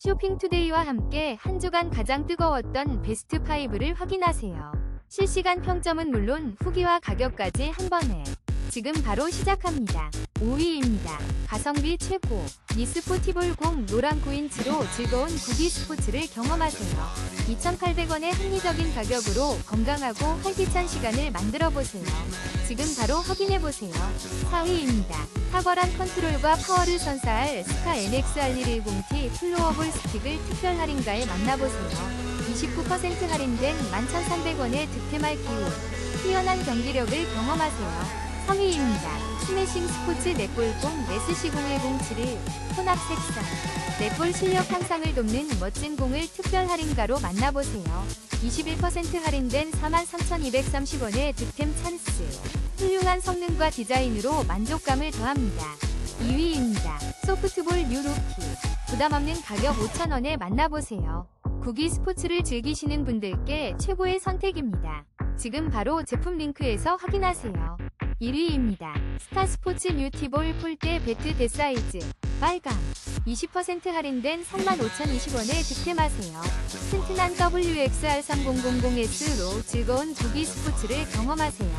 쇼핑투데이와 함께 한 주간 가장 뜨거웠던 베스트 5를 확인하세요. 실시간 평점은 물론 후기와 가격까지 한 번에 지금 바로 시작합니다. 5위입니다. 가성비 최고 니스포티볼공 노란 9인치로 즐거운 구기 스포츠를 경험하세요. 2,800원의 합리적인 가격으로 건강하고 활기찬 시간을 만들어 보세요. 지금 바로 확인해 보세요. 4위입니다. 탁월한 컨트롤과 파워를 선사할 스카 NX R110T 플로어볼 스틱을 특별 할인가에 만나보세요. 29% 할인된 11,300원의 득템할 기운, 뛰어난 경기력을 경험하세요. 3위입니다. 스매싱 스포츠 넷볼공 메스시 01071 혼합 색상 넷볼 실력 향상을 돕는 멋진 공을 특별 할인가로 만나보세요. 21% 할인된 43,230원의 득템 찬스 훌륭한 성능과 디자인으로 만족감을 더합니다. 2위입니다. 소프트볼 뉴로키 부담없는 가격 5,000원에 만나보세요. 구기 스포츠를 즐기시는 분들께 최고의 선택입니다. 지금 바로 제품 링크에서 확인하세요. 1위입니다. 스타스포츠 뉴티볼 폴대 배트 대사이즈 빨강 20% 할인된 35,020원에 득템하세요. 튼튼한 WXR3000S로 즐거운 구기 스포츠를 경험하세요.